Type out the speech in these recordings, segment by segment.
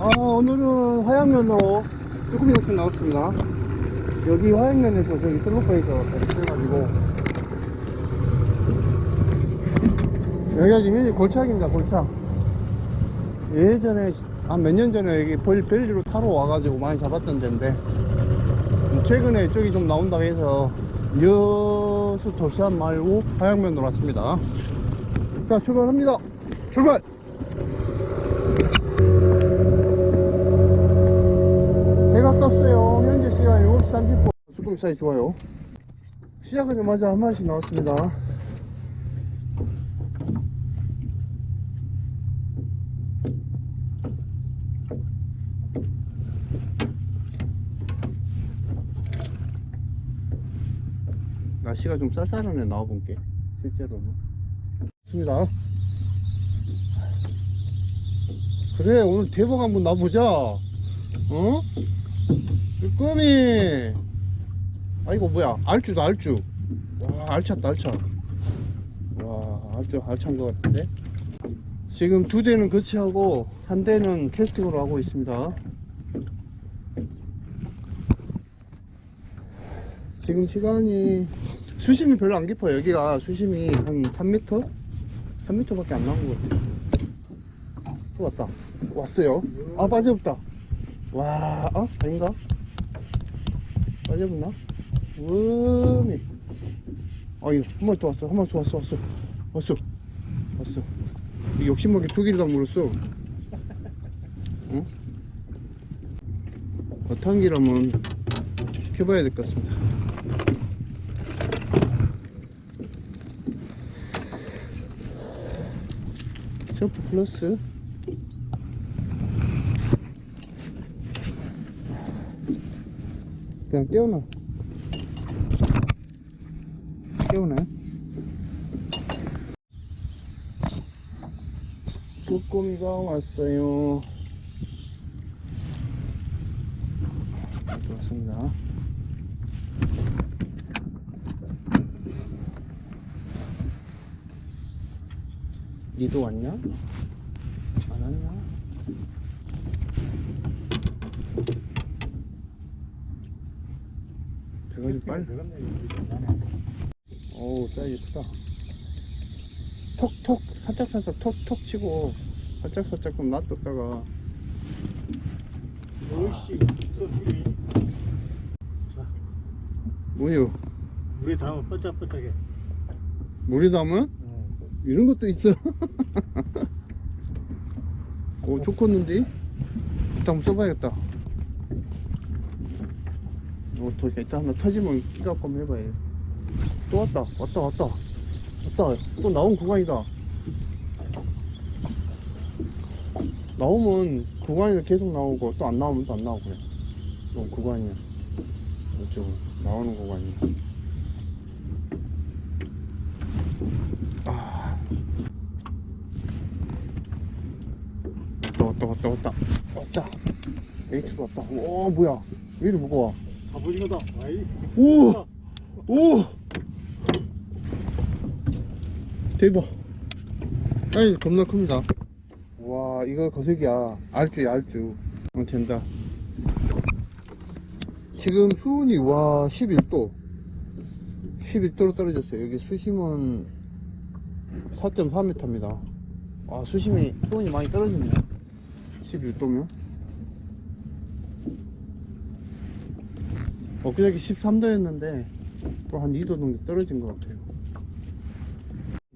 아, 오늘은 화양면으로 쭈꾸미 낚시 나왔습니다. 여기 화양면에서 저기 슬로퍼에서 해가지고 여기가 지금 현재 골창입니다, 골창. 예전에 한 몇 년 전에 여기 벨, 벨리로 타러 와가지고 많이 잡았던 데인데 최근에 이쪽이 좀 나온다고 해서 여수 도시안 말고 화양면으로 왔습니다. 자, 출발합니다. 출발! 30호 쭈꾸미 사이 좋아요. 시작하자마자 한 마리씩 나왔습니다. 날씨가 좀 쌀쌀하네 나와본게. 실제로는. 좋습니다. 그래 오늘 대박 한번 나보자. 어? 쭈꾸미 아이고 뭐야? 알쭈다 알쭈 와 알찼다 알차. 와 알쭈 알찬 것 같은데? 지금 두 대는 거치하고 한 대는 캐스팅으로 하고 있습니다. 지금 시간이 수심이 별로 안 깊어요. 여기가 수심이 한 3m? 3m 밖에 안 나온 것 같아요. 또 왔다. 왔어요. 아 빠져없다. 와, 어? 아닌가? 빠져붙나? 음이. 아유, 한 마리 또 왔어. 한 마리 또 왔어, 왔어. 왔어. 왔어. 이 욕심먹게 두 개를 다 물었어. 응? 버탄기라면 켜봐야 될 것 같습니다. 점프 플러스. 그냥 떼어놔 떼어놔 쭈꾸미가 왔어요 왔습니다 니도 왔냐? 안 왔냐? 배가 좀 빨리 어우 사이즈 크다. 톡톡 살짝살짝 톡톡 치고 살짝살짝 좀 놔뒀다가. 오이씨, 또 물이 뭐요? 물에 담으면 뻗짝뻗짝해. 물에 담은 이런 것도 있어. 오 좋겠는데? 일단 한번 써봐야겠다 어, 또 이따 하나 터지면 끼갖고 한번 해봐요. 또 왔다 왔다 왔다. 왔다. 또 나온 구간이다. 나오면 구간이 계속 나오고 또 안 나오면 또 안 나오고 그래. 또 구간이야. 이쪽 나오는 구간이야. 아. 왔다 왔다 왔다 왔다. 왔다. 에이트도 왔다. 오 뭐야. 왜 이리 무거워 아이. 오! 오! 대박. 사이즈 겁나 큽니다. 와, 이거 거색이야. 알쭈야, 알쭈. 어, 된다. 지금 수온이, 와, 11도. 11도로 떨어졌어요. 여기 수심은 4.4m입니다. 와, 수심이, 수온이 많이 떨어졌네요. 11도면. 엊그저께 13도였는데 또 한 2도 정도 떨어진 것 같아요.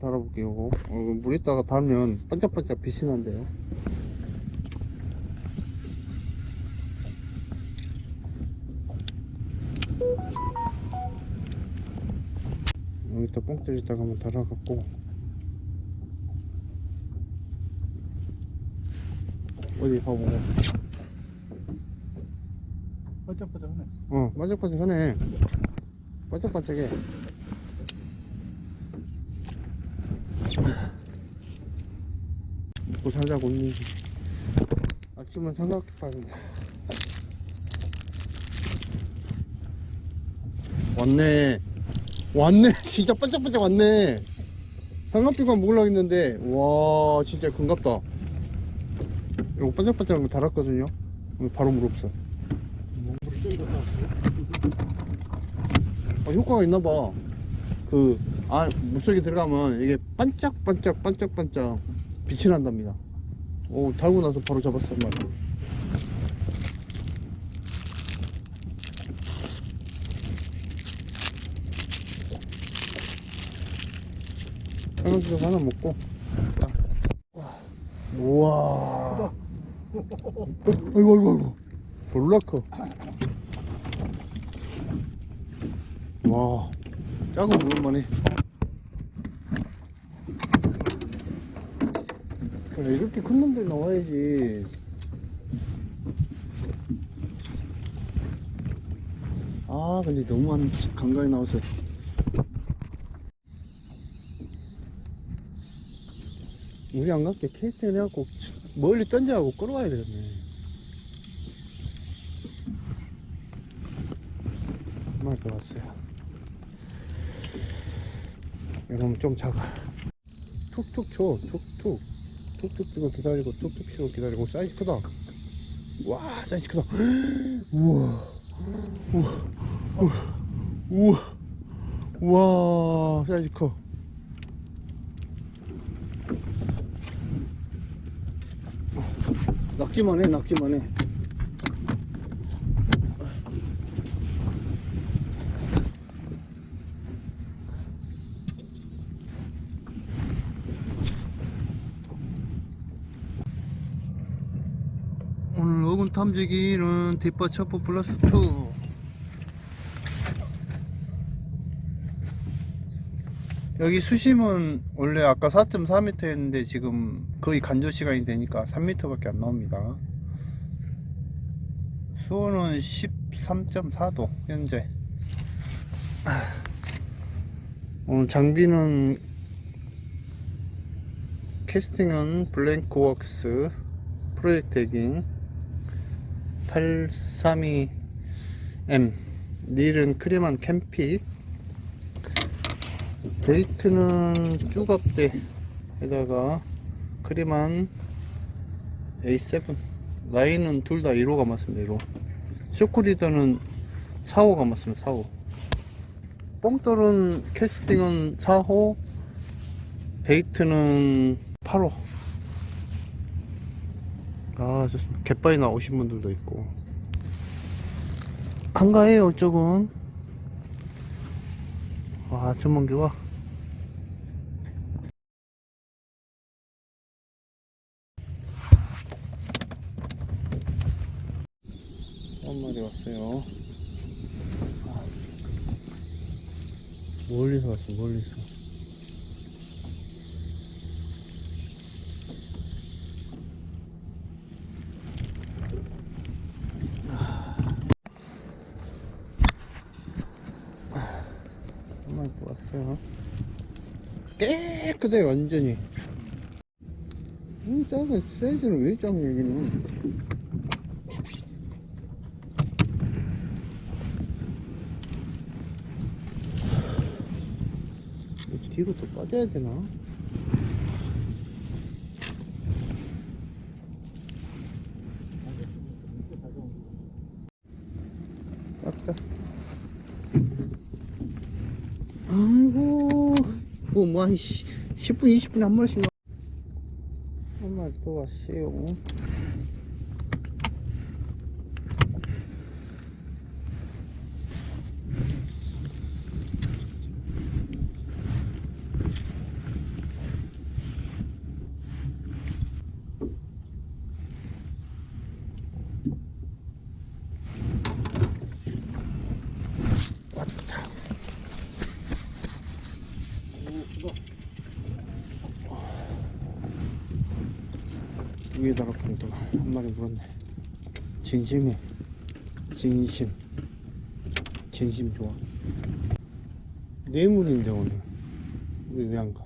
달아볼게요. 어, 이거 물 있다가 달면 반짝반짝 빛이 난대요. 여기다 뻥 뚫리다가 한번 달아갖고. 어디 가보고 뻗짝뻗짝하네. 어, 반짝반짝하네. 반짝반짝해. 먹고 살자고 있는 아침은 삼각김밥입니다. 왔네. 왔네. 진짜 반짝반짝 왔네. 삼각김밥 먹으려고 했는데, 와, 진짜 금갑다. 이거 반짝반짝한 거 달았거든요. 바로 물 없어. 아, 효과가 있나 봐. 그, 아, 물속에 들어가면 이게 반짝반짝, 반짝반짝 빛이 난답니다. 오, 달고 나서 바로 잡았단 말이야. 빨간색 하나 먹고. 딱. 우와. 어, 아이고, 아이고, 아이고. 졸라 커. 와, 작은 오랜만에. 그래, 이렇게 큰 놈들 나와야지. 아, 근데 너무 한, 간간히 나와서. 우리 안 갈게 캐스팅을 해갖고 멀리 던져갖고 끌어와야 되겠네. 정말 좋았어요. 이러면 좀 작아. 툭툭 쳐, 툭툭. 툭툭 치고 기다리고, 툭툭 치고 기다리고. 사이즈 크다. 와, 사이즈 크다. 우와. 우와. 우와. 우와. 우와, 사이즈 커. 낙지만 해, 낙지만 해. 탐지기는 뒷바 첩보 플러스 2 여기 수심은 원래 아까 4.4m였는데 지금 거의 간조 시간이 되니까 3m밖에 안 나옵니다. 수온은 13.4도 현재. 오늘 장비는 캐스팅은 블랭크웍스 프로젝트 에깅 832M 닐은 크리만 캠픽. 베이트는 쭈갑대에다가 크리만 A7 라인은 둘 다 1호가 맞습니다 1호. 쇼크리더는 4호가 맞습니다 4호. 뽕돌은 캐스팅은 4호 베이트는 8호 아 좋습니다. 갯바위 나오신 분들도 있고. 한가해요 이쪽은. 와 전문기와. 한 마리 왔어요. 멀리서 왔어 멀리서 또 왔어요. 깨끗해 완전히. 음 작은 사이즈는 왜 작은 여기는? 뒤로 더 빠져야 되나? 깎다. 아이고, 뭐, 뭐, 한 10분, 20분에 한 마리씩 나. 한 마리 또 왔어요. 위에다가 또한 마리 물었네. 진심해. 진심. 진심 좋아. 뇌물인데 오늘. 우리 왜 안 가?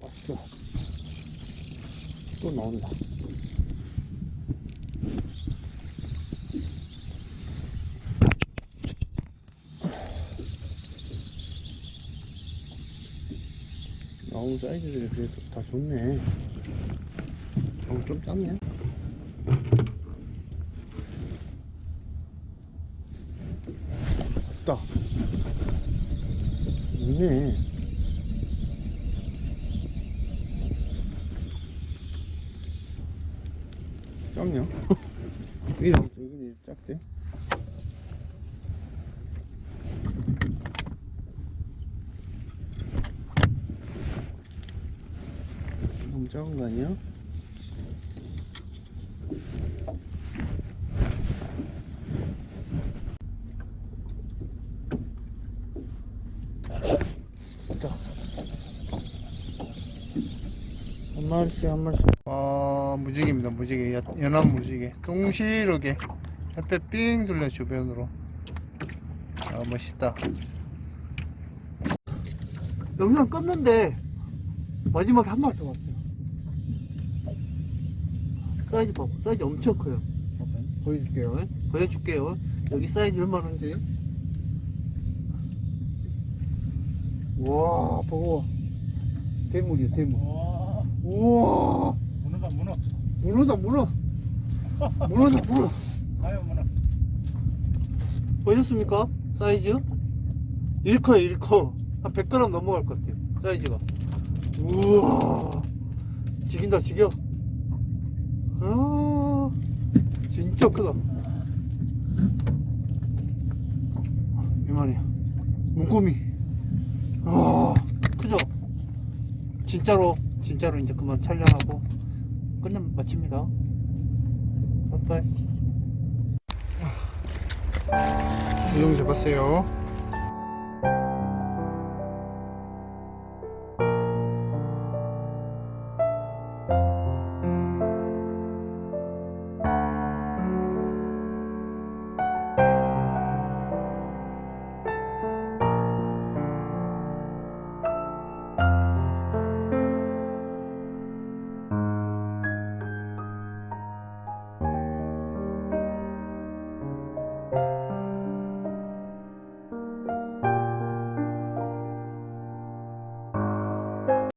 왔어. 또 나온다. 아우 사이즈들이 그래도 다 좋네 어우 좀 작네 없다 있네 작냐? 이런 이분이 작대? 작은 거 아니야? 자. 한 마리씩 한 마리씩. 아 무지개입니다 무지개. 연- 연한 무지개. 동실하게 햇볕 삥 둘려 주변으로. 아 멋있다. 영상 껐는데 마지막에 한 마리 더 왔어요 사이즈 봐봐. 사이즈 엄청 커요. 보여줄게요. 예? 보여줄게요. 여기 사이즈 얼마나인지. 와 보고 대물이야 대물. 와, 우와. 문어다, 문어. 문어다 문어. 문어다 문어. 아유, 문어. 보셨습니까? 사이즈? 1커요 1커. 한 100g 넘어갈 것 같아요. 사이즈가. 우와. 지긴다 지겨 아 진짜 크다. 이만해 문고미. 아 크죠? 진짜로 진짜로 이제 그만 촬영하고 끝내 마칩니다. 빠이빠이. 이용 잡았어요